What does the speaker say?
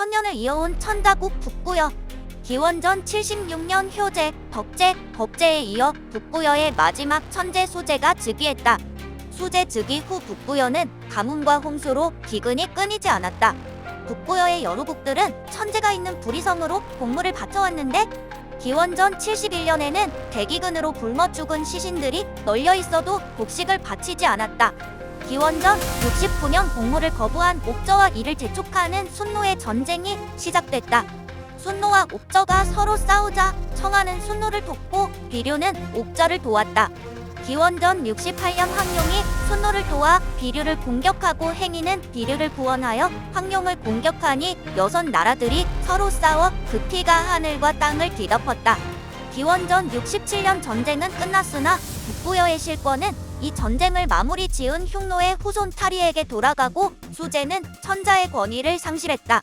천년을 이어온 천자국 북구여. 기원전 76년 효제, 덕제, 법제에 이어 북구여의 마지막 천재 수제가 즉위했다. 수제 즉위 후 북구여는 가뭄과 홍수로 기근이 끊이지 않았다. 북구여의 여러 국들은 천재가 있는 부리성으로 공물을 바쳐왔는데 기원전 71년에는 대기근으로 굶어 죽은 시신들이 널려 있어도 곡식을 바치지 않았다. 기원전 69년 공물을 거부한 옥저와 이를 재촉하는 순노의 전쟁이 시작됐다. 순노와 옥저가 서로 싸우자 청하는 순노를 돕고 비류는 옥저를 도왔다. 기원전 68년 황룡이 순노를 도와 비류를 공격하고 행위는 비류를 구원하여 황룡을 공격하니 여섯 나라들이 서로 싸워 그 피가 하늘과 땅을 뒤덮었다. 기원전 67년 전쟁은 끝났으나 북부여의 실권은 이 전쟁을 마무리 지은 흉노의 후손 타리에게 돌아가고 수제는 천자의 권위를 상실했다.